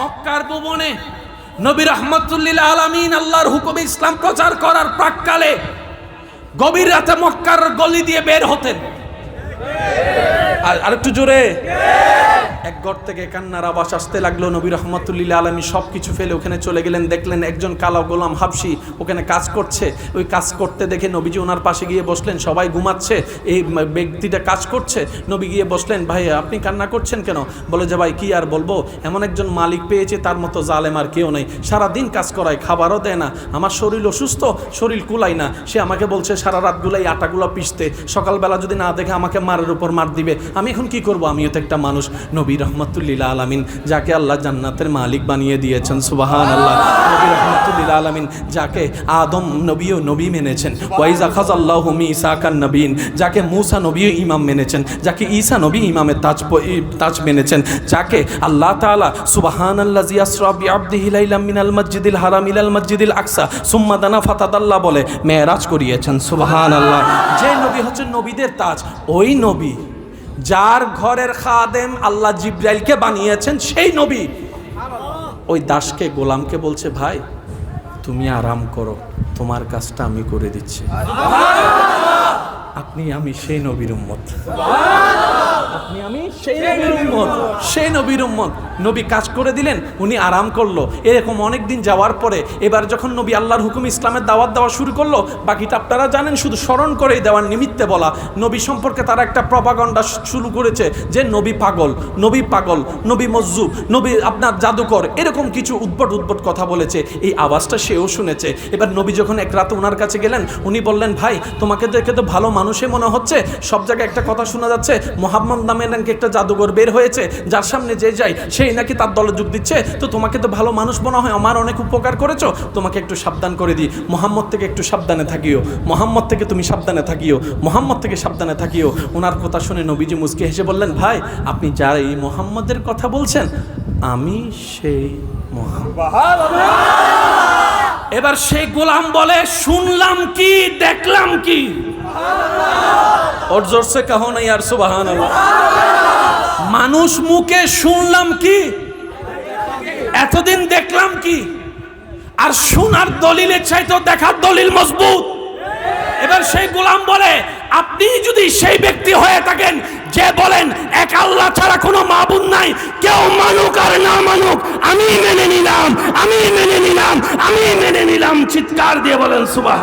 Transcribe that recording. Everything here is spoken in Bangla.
মক্কার ভুবনে নবী রহমতুল্লিল আলমিন আল্লাহর হুকুমে ইসলাম প্রচার করার প্রাককালে গভীর রাতে মক্কার গলি দিয়ে বের হতেন। আর একটু জোরে। এক ঘর থেকে কান্নার আওয়াজ আসতে লাগল। নবী রহমতুল্লিল্লা আলমী সব কিছু ফেলে ওখানে চলে গেলেন, দেখলেন একজন কালো গোলাম হাবসি ওখানে কাজ করছে। ওই কাজ করতে দেখে নবীজি ওনার পাশে গিয়ে বসলেন, সবাই ঘুমাচ্ছে, এই ব্যক্তিটা কাজ করছে। নবী গিয়ে বসলেন, ভাই, আপনি কান্না করছেন কেন? বলে, যে ভাই, কী আর বলব? এমন একজন মালিক পেয়েছে, তার মতো জালেম আর কেউ নেই। সারাদিন কাজ করায়, খাবারও দেয় না। আমার শরীর অসুস্থ, শরীর কুলাই না। সে আমাকে বলছে, সারা রাতগুলাই আটাগুলো পিষতে, সকালবেলা যদি না দেখে আমাকে মারের উপর মার দিবে, আমি এখন কি করব? আমিও তো একটা মানুষ। নবী রহমতুল্লিল্লা আলামিন, যাকে আল্লাহ জান্নাতের মালিক বানিয়ে দিয়েছেন সুবাহান আল্লাহ নবী রহমতুল্লিল্লা আলামিন, যাকে আদম নবীও নবী মেনেছেন। ওয়াইজ আখাজ আল্লাহ হুমি ইসাকান নবীন, যাকে মুসা নবীও ইমাম মেনেছেন, যাকে ঈসা নবী ইমামের তাজ তাজ মেনেছেন, যাকে আল্লাহ তাআলা সুবাহান আল্লাহ জিয়াসরা বিআবদিহি লাইলাম মিনাল মসজিদিল হারাম ইলাল মসজিদিল আকসা, সুম্মা দানা ফাতাদাল্লাহ বলে মেরাজ করিয়েছেন সুবাহান আল্লাহ যে নবী হচ্ছেন নবীদের তাজ, ওই নবী যার ঘরের খাদেম আল্লাহ জিব্রাইলকে বানিয়েছেন, সেই নবী। ওই দাসকে, গোলামকে বলছে, ভাই, তুমি আরাম করো, তোমার কাজটা আমি করে দিচ্ছি। আপনি, আমি সেই নবীর উম্মত। আপনি আমি সেই নবীর উম্মত। সেই নবীর উম্মত। নবী কাজ করে দিলেন উনি আরাম করল। এরকম অনেক দিন যাওয়ার পরে এবার যখন নবী আল্লাহর হুকুম ইসলামের দাওয়াত দেওয়া শুরু করল বাকিটা আপনারা জানেন শুধু স্মরণ করেই দেওয়ার নিমিত্তে বলা। নবী সম্পর্কে তারা একটা প্রপাগণ্ডা শুরু করেছে যে নবী পাগল নবী পাগল নবী মজ্জু নবী আপনার জাদুকর এরকম কিছু উদ্ভট উদ্ভট কথা বলেছে। এই আওয়াজটা সেও শুনেছে। এবার নবী যখন এক রাতে ওনার কাছে গেলেন উনি বললেন ভাই তোমাকে দেখে তো ভালো মানুষে মনে হচ্ছে। সব জায়গায় একটা কথা শোনা যাচ্ছে মোহাম্মদ নামে নাকি একটা জাদুঘর বের হয়েছে, যার সামনে যে যায় সেই নাকি তার দলে যোগ দিচ্ছে। তো তোমাকে তো ভালো মানুষ মনে হয়, আমার অনেক উপকার করেছ। তোমাকে একটু সাবধান করে দিই। মোহাম্মদ থেকে একটু সাবধানে থাকিও। মোহাম্মদ থেকে তুমি সাবধানে থাকিও। মোহাম্মদ থেকে সাবধানে থাকিও। ওনার কথা শুনে নবীজি মুসকে হেসে বললেন, ভাই, আপনি যারা এই মোহাম্মদের কথা বলছেন, আমি সেই এবার সেই গোলাম বলে, শুনলাম কি, দেখলাম কি? और जोर से कहो ना यार सुबहान अल्लाह মানুষ মুখে শুনলাম কি এতদিন দেখলাম কি আর শোনার দলিলের চাইতো দেখার দলিল মজবুত এবার সেই গোলাম বলে আপনি যদি সেই ব্যক্তি হয়ে থাকেন যে বলেন এক আল্লাহ ছাড়া কোনো মাবুদ নাই কেউ মানুক আর না মানুক আমি মেনে নিলাম আমি মেনে নিলাম আমি মেনে নিলাম চিৎকার দিয়ে বলেন সুবাহ